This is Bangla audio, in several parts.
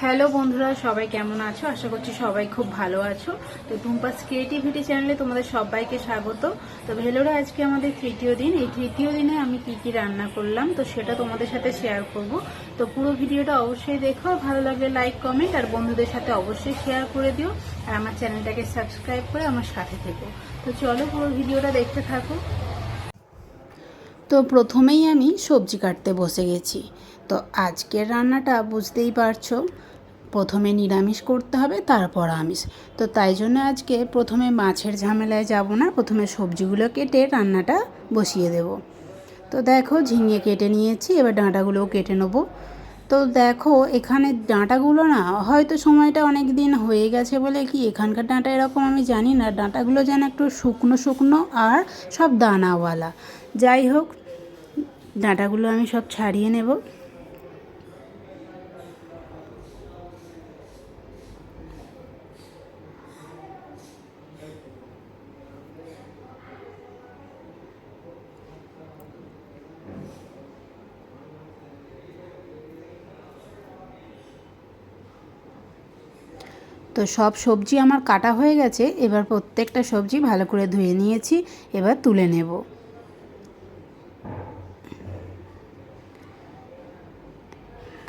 হ্যালো বন্ধুরা, সবাই কেমন আছো? আশা করছি সবাই খুব ভালো আছো। তো টুম্পাস ক্রিয়েটিভিটি চ্যানেলে তোমাদের সবাইকে স্বাগত। তো ভেলোরে, আজকে আমাদের তৃতীয় দিন। এই তৃতীয় দিনে আমি কি কি রান্না করলাম, তো সেটা তোমাদের সাথে শেয়ার করব। তো পুরো ভিডিওটা অবশ্যই দেখো ভালো লাগলে লাইক কমেন্ট আর বন্ধুদের সাথে অবশ্যই শেয়ার করে দিও, আর আমার চ্যানেলটাকে সাবস্ক্রাইব করে আমার সাথে থেকো। তো চলো পুরো ভিডিওটা দেখতে থাকো। তো প্রথমেই আমি সবজি কাটতে বসে গেছি। তো আজকের রান্নাটা বুঝতেই পারছ, প্রথমে নিরামিষ করতে হবে, তারপর আমিষ। তো তাই জন্য আজকে প্রথমে মাছের ঝামেলায় যাব না, প্রথমে সবজিগুলো কেটে রান্নাটা বসিয়ে দেব। তো দেখো ঝিঙে কেটে নিয়েছি, এবার ডাঁটাগুলোও কেটে নেব। তো দেখো এখানে ডাঁটাগুলো না, হয়তো সময়টা অনেক দিন হয়ে গেছে বলে কি এখানকার ডাঁটা এরকম আমি জানি না, ডাঁটাগুলো যেন একটু শুকনো শুকনো আর সব দানাওয়ালা। যাই হোক ডাঁটাগুলো আমি সব ছাড়িয়ে নেব। তো সব সবজি আমার কাটা হয়ে গেছে, এবার প্রত্যেকটা সবজি ভালো করে ধুয়ে নিয়েছি, এবার তুলে নেব।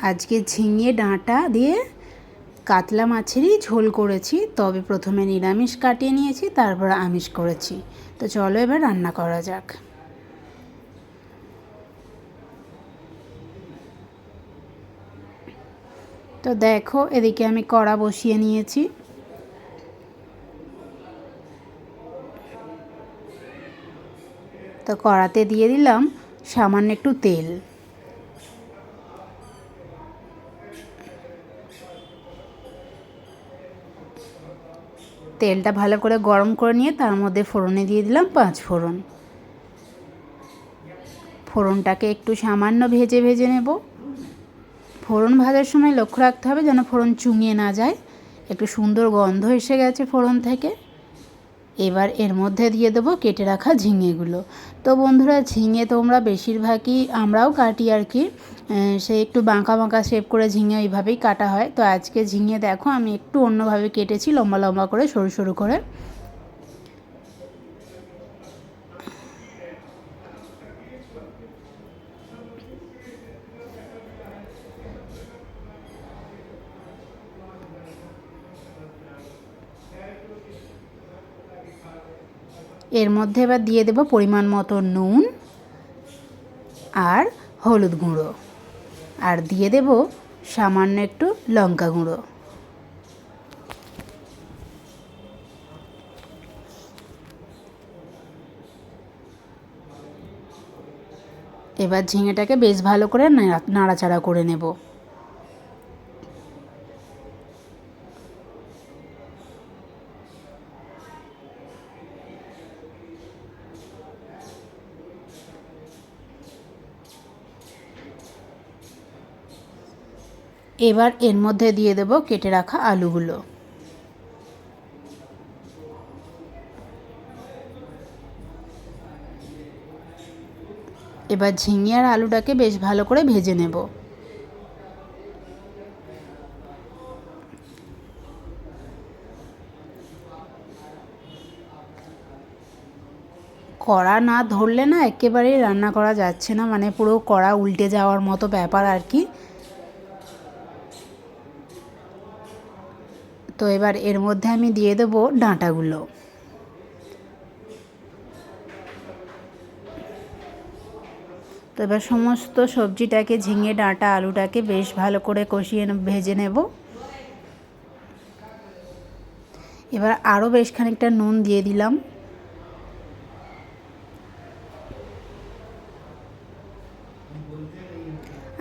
আজকে ঝিঙে ডাঁটা দিয়ে কাতলা মাছেরই ঝোল করেছি, তবে প্রথমে নিরামিষ কাটিয়ে নিয়েছি, তারপর আমিষ করেছি। তো চলো এবার রান্না করা যাক। তো দেখো, এদিকে আমি কড়া বসিয়ে নিয়েছি। তো কড়াতে দিয়ে দিলাম সামান্য একটু তেল। তেলটা ভালো করে গরম করে নিয়ে তার মধ্যে ফোড়নে দিয়ে দিলাম পাঁচ ফোড়ন। ফোড়নটাকে একটু সামান্য ভেজে ভেজে নেব। ফোড়ন ভাজার সময় লক্ষ্য রাখতে হবে যেন ফোড়ন চুঙিয়ে না যায়। একটু সুন্দর গন্ধ এসে গেছে ফোড়ন থেকে। এবার এর মধ্যে দিয়ে দেবো কেটে রাখা ঝিঙেগুলো। তো বন্ধুরা, ঝিঙে তোমরা বেশিরভাগই আমরাও কাটি আর কি। সে একটু বাঁকা বাঁকা শেপ করে ঝিঙে ওইভাবেই কাটা হয়। তো আজকে ঝিঙে দেখো, আমি একটু অন্যভাবে কেটেছি লম্বা লম্বা করে, সরু সরু করে। এর মধ্যে এবার দিয়ে দেব পরিমাণ মতো নুন আর হলুদ গুঁড়ো। আর দিয়ে দেব সামান্য একটু লঙ্কা গুঁড়ো। এবার ঝিঙেটাকে বেশ ভালো করে নাড়াচাড়া করে নেব। এবার এর মধ্যে দিয়ে দেব কেটে রাখা আলুগুলো। এবার ঝিঙে আর আলুটাকে বেশ ভালো করে ভেজে নেব। কড়া না ধরলে না একেবারেই রান্না করা যাচ্ছে না মানে পুরো কড়া উল্টে যাওয়ার মতো ব্যাপার আর কি। তো এবার এর মধ্যে আমি দিয়ে দেবো ডাঁটাগুলো। তো এবার সমস্ত সবজিটাকে ঝিঙে, ডাঁটা, আলুটাকে বেশ ভালো করে কষিয়ে ভেজে নেব। এবার আরও বেশ খানিকটা নুন দিয়ে দিলাম।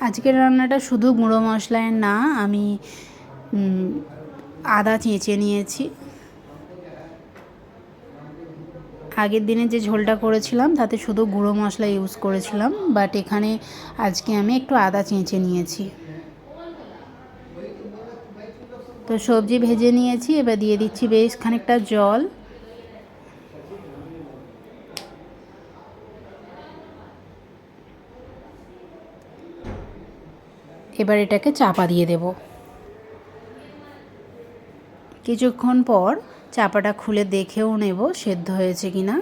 আজকের রান্নাটা শুধু গুঁড়ো মশলায় না, আমি আদা চেঁচে নিয়েছি। আগের দিনে যে ঝোলটা করেছিলাম, তাতে শুধু গুঁড়ো মশলা ইউজ করেছিলাম বাট এখানে আজকে আমি একটু আদা চেঁচে নিয়েছি। তো সবজি ভেজে নিয়েছি, এবার দিয়ে দিচ্ছি বেশ খানিকটা জল। এবার এটাকে চাপা দিয়ে দেবো। কিছুক্ষণ পর চাপাটা খুলে দেখেও নেব সেদ্ধ হয়েছে কি না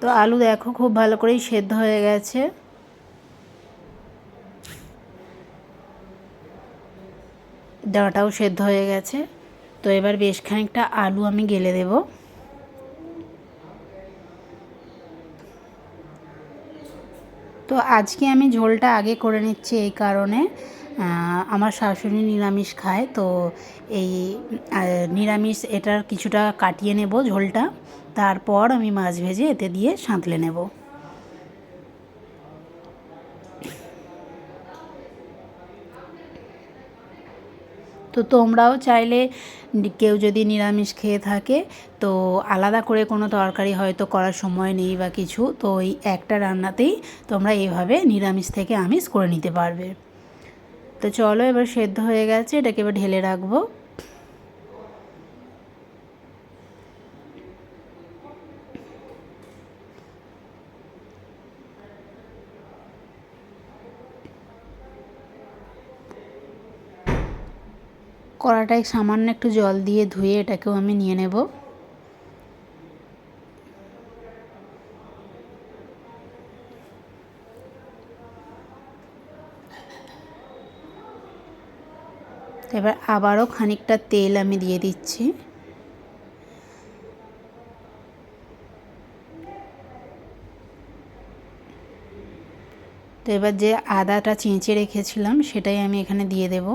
তো আলু দেখো খুব ভালো করেই সেদ্ধ হয়ে গেছে। ডাঁটাও সেদ্ধ হয়ে গেছে। তো এবার বেশ খানিকটা আলু আমি গেলে দেব। তো আজকে আমি ঝোলটা আগে করে নিচ্ছি এই কারণে আমার শাশুড়ি নিরামিষ খায়, তো এই নিরামিষ এটার কিছুটা কাটিয়ে নেব ঝোলটা, তারপর আমি মাছ ভেজে এতে দিয়ে সাঁতলে নেব। তো তোমরাও চাইলে কেউ যদি নিরামিষ খেয়ে থাকে, তো আলাদা করে কোনো তরকারি হয়তো করার সময় নেই বা কিছু, তো ওই একটা রান্নাতেই তোমরা এইভাবে নিরামিষ থেকে আমিষ করে নিতে পারবে। তো চলো এবার সেদ্ধ হয়ে গেছে, এটাকে এবার ঢেলে রাখব। কড়াটায় সামান্য একটু জল দিয়ে ধুয়ে এটাকেও আমি নিয়ে নেব। এবার আবারও খানিকটা তেল আমি দিয়ে দিচ্ছি। তো এবার যে আদাটা চেঁচে রেখেছিলাম সেটাই আমি এখানে দিয়ে দেবো।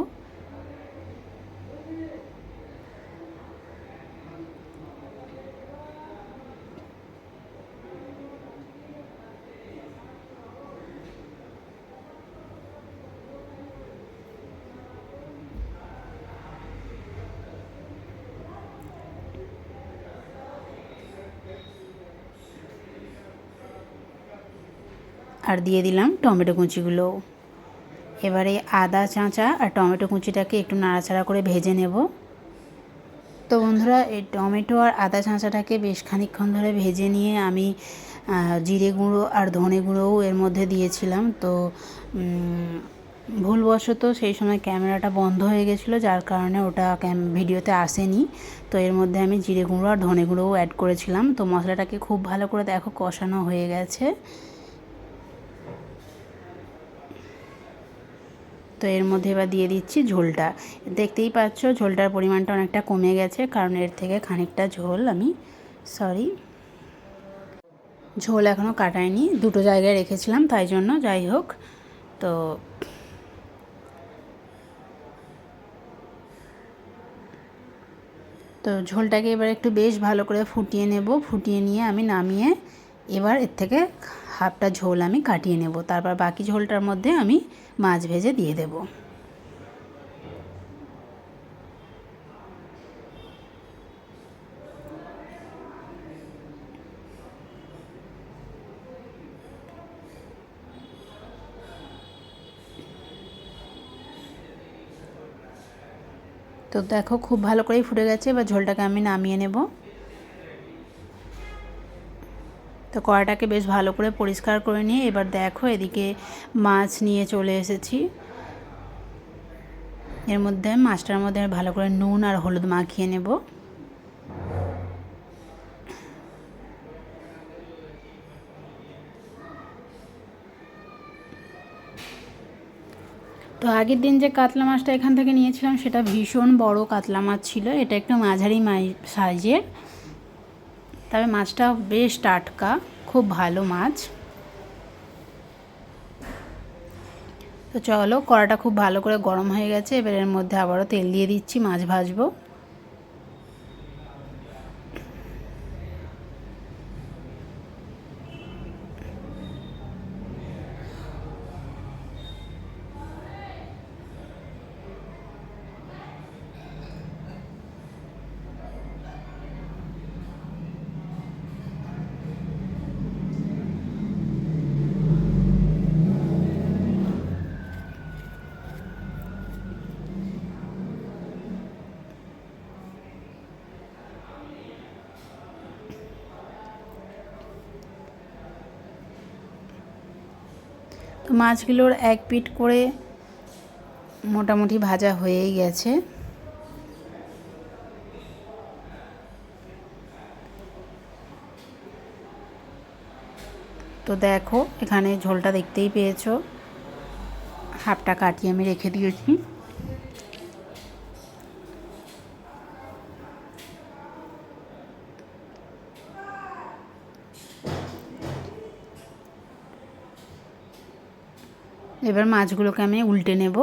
আর দিয়ে দিলাম টমেটো কুচিগুলো। এবারে আদা, চাঁচা আর টমেটো কুচিটাকে একটু নাড়াচাড়া করে ভেজে নেব। তো বন্ধুরা, এই টমেটো আর আদা, চাঁচাটাকে বেশ খানিক্ষণ ধরে ভেজে নিয়ে আমি জিরে গুঁড়ো আর ধনে গুঁড়োও এর মধ্যে দিয়েছিলাম। তো ভুলবশত সেই সময় ক্যামেরাটা বন্ধ হয়ে গেছিল, যার কারণে ওটা ভিডিওতে আসেনি। তো এর মধ্যে আমি জিরে গুঁড়ো আর ধনে গুঁড়োও অ্যাড করেছিলাম। তো মশলাটাকে খুব ভালো করে দেখো কষানো হয়ে গেছে। তো এর মধ্যে এবার দিয়ে দিচ্ছি ঝোলটা। দেখতেই পাচ্ছ ঝোলটার পরিমাণটা অনেকটা কমে গেছে, কারণ এর থেকে খানিকটা ঝোল আমি সরি ঝোল এখনও কাটায়নি দুটো জায়গায় রেখেছিলাম, তাই জন্য যাই হোক, তো তো ঝোলটাকে এবার একটু বেশ ভালো করে ফুটিয়ে নেব, ফুটিয়ে নিয়ে আমি নামিয়ে এবার এর থেকে হাফটা ঝোল আমি কাটিয়ে নেব। তারপর বাকি ঝোলটার মধ্যে আমি মাছ ভেজে দিয়ে দেব। তো দেখো খুব ভালো করেই ফুটে গেছে। এবার ঝোলটাকে আমি নামিয়ে নেব। তো কড়াটাকে বেশ ভালো করে পরিষ্কার করে নিয়ে এবার দেখো এদিকে মাছ নিয়ে চলে এসেছি। এর মধ্যে মাছটার মধ্যে ভালো করে নুন আর হলুদ মাখিয়ে নেব। তো আগের দিন যে কাতলা মাছটা এখান থেকে নিয়েছিলাম সেটা ভীষণ বড় কাতলা মাছ ছিল। এটা একটু মাঝারি সাইজের। তবে মাছটা বেশ টাটকা, খুব ভালো মাছ। তো চলো, কড়াটা খুব ভালো করে গরম হয়ে গেছে, এবার এর মধ্যে আবারও তেল দিয়ে দিচ্ছি, মাছ ভাজবো। মাছগুলোর এক পিট করে মোটামুটি ভাজা হয়েই গেছে। তো দেখো, এখানে ঝোলটা দেখতেই পেয়েছ। হাফটা কাটিয়ে আমি রেখে দিয়েছি। এবার মাছগুলোকে আমি উল্টে নেব।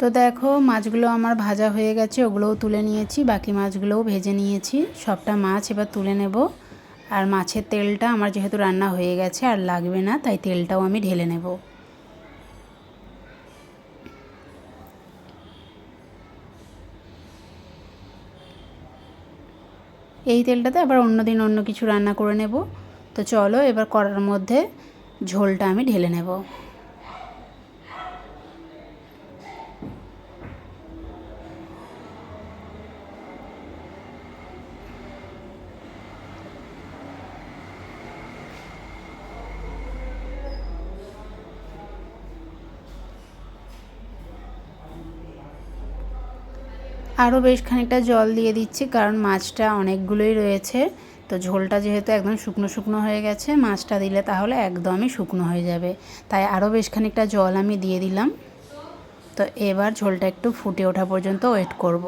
তো দেখো, মাছগুলো আমার ভাজা হয়ে গেছে, ওগুলোও তুলে নিয়েছি, বাকি মাছগুলোও ভেজে নিয়েছি। সবটা মাছ এবার তুলে নেব। আর মাছের তেলটা আমার যেহেতু রান্না হয়ে গেছে, আর লাগবে না, তাই তেলটাও আমি ঢেলে নেব। এই তেলটাতে আবার অন্য দিন অন্য কিছু রান্না করে নেব। তো চলো, এবার কড়ার মধ্যে ঝোলটা আমি ঢেলে নেব। আরও বেশ খানিকটা জল দিয়ে দিচ্ছি, কারণ মাছটা অনেকগুলোই রয়েছে। তো ঝোলটা যেহেতু একদম শুকনো শুকনো হয়ে গেছে, মাছটা দিলে তাহলে একদমই শুকনো হয়ে যাবে। তাই আরও বেশ খানিকটা জল আমি দিয়ে দিলাম। তো এবার ঝোলটা একটু ফুটে ওঠা পর্যন্ত ওয়েট করব।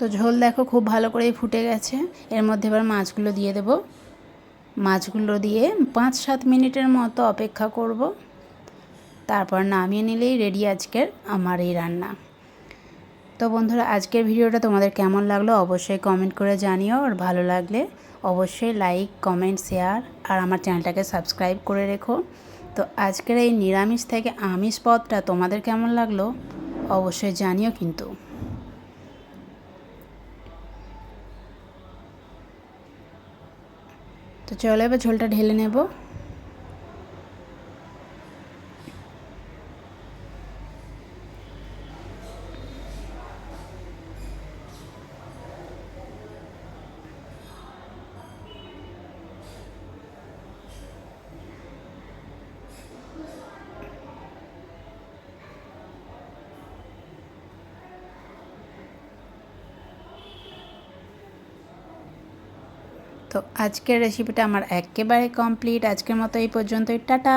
তো ঝোল দেখো খুব ভালো করেই ফুটে গেছে। এর মধ্যে এবার মাছগুলো দিয়ে দেব। মাছগুলো দিয়ে পাঁচ সাত মিনিটের মতো অপেক্ষা করব। তারপর নামিয়ে নিলেই রেডি আজকের আমার এই রান্না। তো বন্ধুরা, আজকের ভিডিওটা তোমাদের কেমন লাগল অবশ্যই কমেন্ট করে জানিও। আর ভালো লাগলে অবশ্যই লাইক কমেন্ট শেয়ার আর আমার চ্যানেলটাকে সাবস্ক্রাইব করে রেখো। তো আজকের এই নিরামিষ থেকে আমিষ পদটা তোমাদের কেমন লাগল অবশ্যই জানিও কিন্তু। তো চলো এবার ঝোলটা ঢেলে নেব। তো আজকের রেসিপিটা আমার একেবারে কমপ্লিট আজকের মতো এই পর্যন্তই। টাটা!